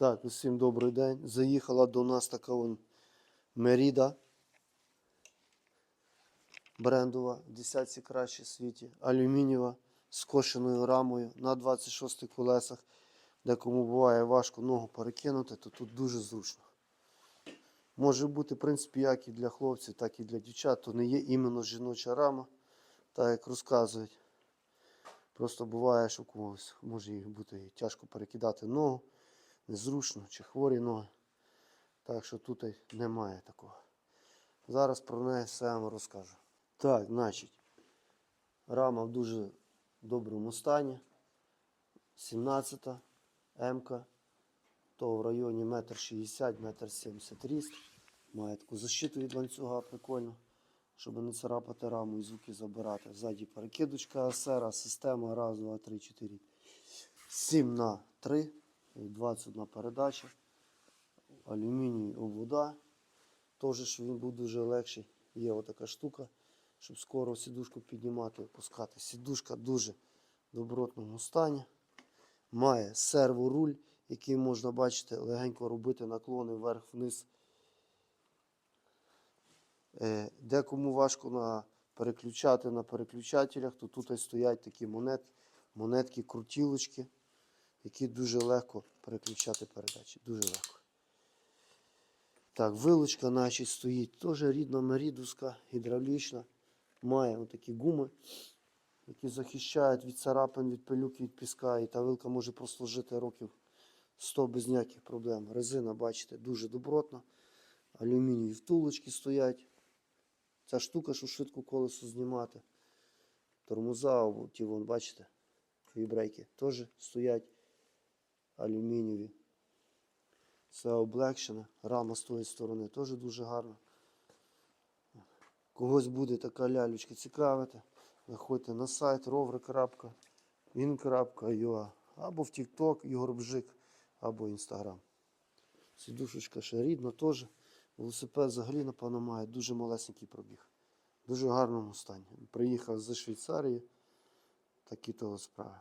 Так, усім добрий день. Заїхала до нас така вон Меріда. Брендова, в десятці краще в світі. Алюмінієва з кошеною рамою на 26 колесах. Де кому буває важко ногу перекинути, то тут дуже зручно. Може бути, в принципі, як і для хлопців, так і для дівчат. То не є іменно жіноча рама, так як розказують. Просто буває, що комусь може бути тяжко перекидати ногу, незручно чи хворі ноги. Так що тут немає такого. Зараз про неї все вам розкажу. Так, значить, рама в дуже доброму стані. 17 М-ка. То в районі 1,60 метр 70 ріст. Має таку защиту від ланцюга прикольно, щоб не царапати раму і звуки забирати. Ззаді перекидочка асера, система. Раз, два, три, чотири. 7 на 3. 21 передача. Алюміній обвода. Теж, щоб він був дуже легший. Є отака штука, щоб скоро сідушку піднімати і опускати. Сідушка дуже добротному стані. Має серворуль, який можна бачити, легенько робити наклони вверх-вниз. Е, Декому важко на переключати на переключателях, то тут стоять такі монет, монетки, крутілочки, які дуже легко переключати передачі. Дуже легко. Так, вилочка значить, стоїть теж рідна мерідуска, гідравлічна. Має отакі гуми, які захищають від царапин, від пилюки, від піска. І та вилка може прослужити років 100 без ніяких проблем. Резина, бачите, дуже добротна. Алюмінієві втулочки стоять. Ця штука, що швидко колесо знімати. Тормоза, ті вон, бачите, вібрейки теж стоять алюмінієві. Все облегшене. Рама з тої сторони теж дуже гарна. Когось буде така лялючка цікавити. Заходьте на сайт rovre.in.ua або в TikTok Ігор Бжик, або Instagram. Сідушечка ще рідна теж. Велосипед взагалі, напевно, має дуже малесенький пробіг. Дуже гарному стані. Приїхав з Швейцарії. Такі того справи.